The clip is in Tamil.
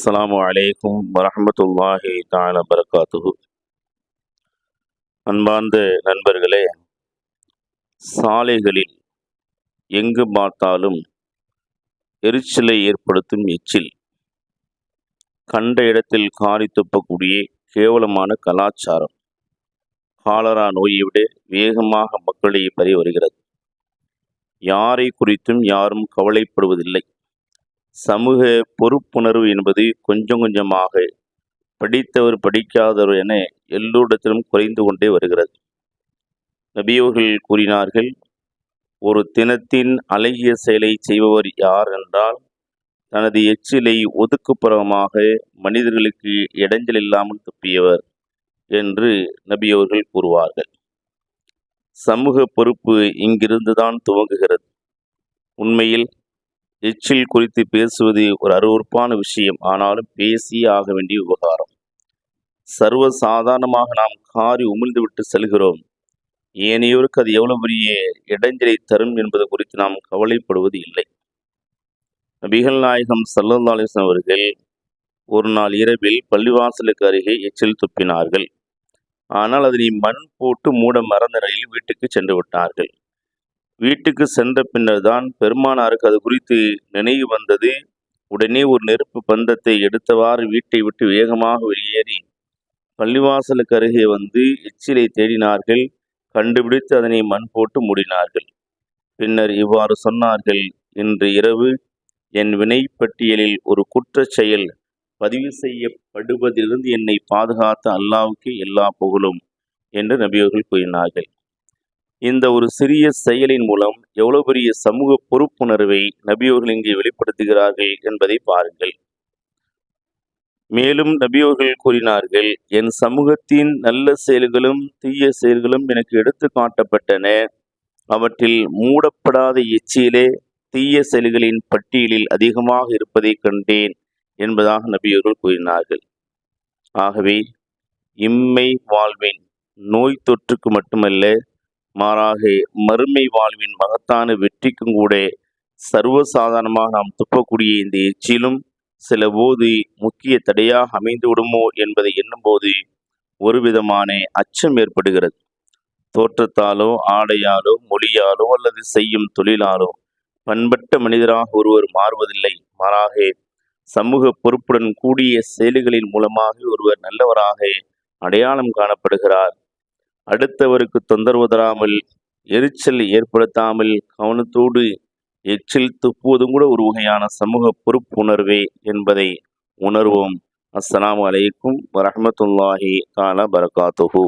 அஸ்லாம் வலைக்கும் வரமத்துல்லாஹி தஆலா பரக்காத்துஹு அன்பார்ந்த நண்பர்களே சாலைகளில் எங்கு பார்த்தாலும் எரிச்சலை ஏற்படுத்தும் எச்சில். கண்ட இடத்தில் காரி துப்பக்கூடிய கேவலமான கலாச்சாரம். காலரா நோயை விட வேகமாக மக்களை பறி வருகிறது. யாரை குறித்தும் யாரும் கவலைப்படுவதில்லை. சமூக பொறுப்புணர்வு என்பது கொஞ்சம் கொஞ்சமாக படித்தவர் படிக்காதவர் என எல்லோரிடத்திலும் குறைந்து கொண்டே வருகிறது. நபியவர்கள் கூறினார்கள் ஒரு தினத்தின் அழகிய செயலை செய்பவர் யார் என்றால் தனது எச்சிலை ஒதுக்குப்புறமாக மனிதர்களுக்கு இடைஞ்சல் இல்லாமல் துப்பியவர் என்று நபியவர்கள் கூறுவார்கள். சமூக பொறுப்பு இங்கிருந்துதான் துவங்குகிறது. உண்மையில் எச்சில் குறித்து பேசுவது ஒரு அருவறுப்பான விஷயம். ஆனாலும் பேசியே ஆக வேண்டிய விவகாரம் சர்வ சாதாரணமாக நாம் காரி உமிழ்ந்துவிட்டு செல்கிறோம். ஏனையோருக்கு அது எவ்வளவு பெரிய இடைஞ்சலை தரும் என்பது குறித்து நாம் கவலைப்படுவது இல்லை. நபிகள் நாயகம் சல்லல்லா அவர்கள் ஒரு நாள் இரவில் பள்ளிவாசலுக்கு அருகே எச்சில் துப்பினார்கள். ஆனால் அதனை மண் போட்டு மூட மறந்த நிலையில் வீட்டுக்கு சென்று விட்டார்கள். வீட்டுக்கு சென்ற பின்னர் தான் பெருமானாருக்கு அது குறித்து நினைவு வந்தது. உடனே ஒரு நெருப்பு பந்தத்தை எடுத்தவாறு வீட்டை விட்டு வேகமாக வெளியேறி பள்ளிவாசலுக்கு அருகே வந்து எச்சிலை தேடினார்கள். கண்டுபிடித்து அதனை மண் போட்டு மூடினார்கள். பின்னர் இவ்வாறு சொன்னார்கள் இன்று இரவு என் வினை பட்டியலில் ஒரு குற்றச் செயல் பதிவு செய்யப்படுவதிலிருந்து என்னை பாதுகாத்த அல்லாவுக்கு எல்லா புகழும் என்று நபியவர்கள் கூறினார்கள். இந்த ஒரு சிறிய செயலின் மூலம் எவ்வளவு பெரிய சமூக பொறுப்புணர்வை நபியோர்கள் இங்கே வெளிப்படுத்துகிறார்கள் என்பதை பாருங்கள். மேலும் நபியோர்கள் கூறினார்கள் என் சமூகத்தின் நல்ல செயல்களும் தீய செயல்களும் எனக்கு எடுத்து காட்டப்பட்டன. அவற்றில் மூடப்படாத எச்சியிலே தீய செயல்களின் பட்டியலில் அதிகமாக இருப்பதை கண்டேன் என்பதாக நபியோர்கள் கூறினார்கள். ஆகவே இம்மை வாழ்வின். நோய் தொற்றுக்கு மட்டுமல்ல மாறாக மறுமை வாழ்வின் மகத்தான வெற்றிக்கும் கூட சர்வசாதாரணமாக நாம் துப்பக்கூடிய இந்த எச்சிலும் சில போது முக்கிய தடையாக அமைந்து விடுமோ என்பதை எண்ணும்போது ஒரு விதமான அச்சம் ஏற்படுகிறது. தோற்றத்தாலோ ஆடையாலோ மொழியாலோ அல்லது செய்யும் தொழிலாலோ பண்பட்ட மனிதராக ஒருவர் மாறுவதில்லை. மாறாக சமூக பொறுப்புடன் கூடிய செயல்களின் மூலமாக ஒருவர் நல்லவராக அடையாளம் காணப்படுகிறார். அடுத்தவருக்கு தொந்தரவு தராமல் எரிச்சல் ஏற்படுத்தாமல் கவனத்தோடு எச்சில் துப்புவதும் கூட ஒரு வகையான சமூக பொறுப்புணர்வே என்பதை உணர்வோம். அஸ்லாம் அலைக்கும் வரமத்துல்லாஹி தாலா பரகாத்துஹூ.